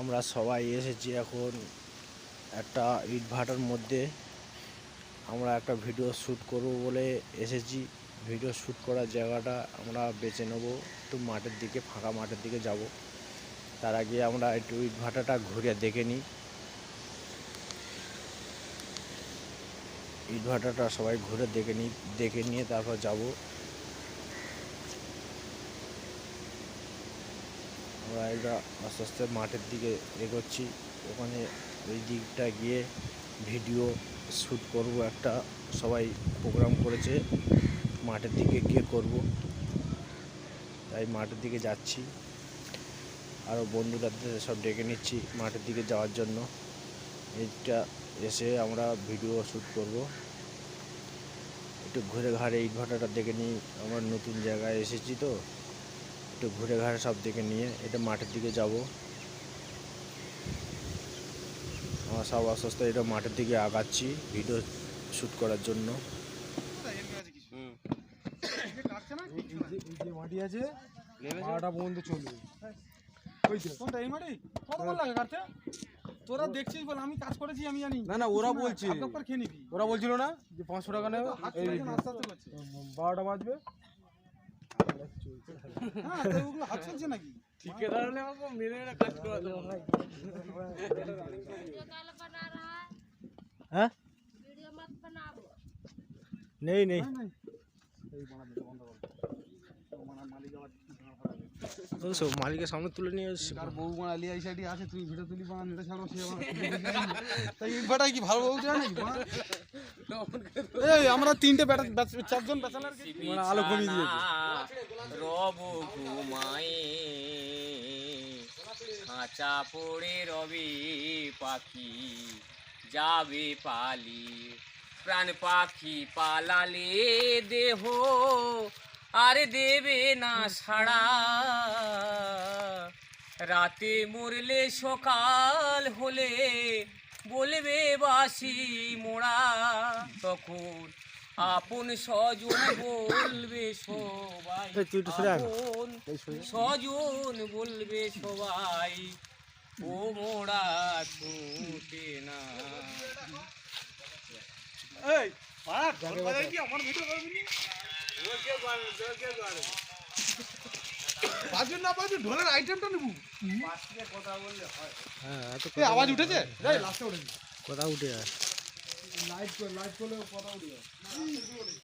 আমরা সবাই এসেছি এখন একটা ইট ভাটার মধ্যে। আমরা একটা ভিডিও শ্যুট করব বলে এসেছি। ভিডিও শ্যুট করার জায়গাটা আমরা বেছে নেব, একটু মাঠের দিকে, ফাঁকা মাঠের দিকে যাব। তার আগে আমরা একটু ইট ভাটাটা ঘুরে দেখে নিই। ইট ভাটাটা সবাই ঘুরে দেখে নিই, দেখে নিয়ে তারপর যাব। এটা আস্তে আস্তে মাঠের দিকে এগোচ্ছি। ওখানে ওই দিকটা গিয়ে ভিডিও শ্যুট করব একটা। সবাই প্রোগ্রাম করেছে। মাঠের দিকে গিয়ে করব। তাই মাঠের দিকে যাচ্ছি। আরও বন্ধুরা সব ডেকে নিচ্ছি মাঠের দিকে যাওয়ার জন্য। এইটা এসে আমরা ভিডিও শ্যুট করব। একটু ঘুরে ঘাড়ে ইট ভাটাটা দেখে নিই। আমরা নতুন জায়গায় এসেছি তো। একটু ঘুরে ঘাড়ে সব দেখে নিয়ে এটা মাঠের দিকে যাব। আমরা সব আস্তে এটা মাঠের দিকে আগাচ্ছি ভিডিও শ্যুট করার জন্য। এই যে এই যে মাটি আছে বারোটা পর্যন্ত চলবে। কোনটা এই মাটি কতক্ষণ লাগে কাটতে? তোরা দেখছিস বল আমি কাজ করেছি আমি জানি। না না ওরা বলছে। ওরা বলছিল না যে পাঁচশো টাকা নেবে। বারোটা বাজবে। হ্যাঁ? মালিকের সামনে তুলে নিয়ে আর বউ বানা লিয়া সাইডি আছে তুমি ভিডিও তুলি বানা নেটা ছাড়ো কি ভালো বউ চায় এই আমরা তিনটে চারজন মানে আলো কমিয়ে দিয়েছে। রব ঘুমায়ে। খাঁচা পড়ে রবি পাখি যাবে পালি। প্রাণ পাখি পালালে দেহ আর দেবে না সাড়া। রাতে মরলে সকাল হলে বলবে বাসি মোড়া। তখন আপন সজন বলবে সবাই। আপন স্বজন বলবে সবাই ও মোড়া ছুটে না। এই বাড়া ঢোল বাজাই কি আমার ভিডিও করবি বাজুন না বাজুন ঢোলের আইটেমটা নেব। হ্যাঁ। এই আওয়াজ উঠেছে? এই লাস্টে উঠেছে। কথা উঠে যায়। লাইট লাইট করলে কথা উঠে যাবে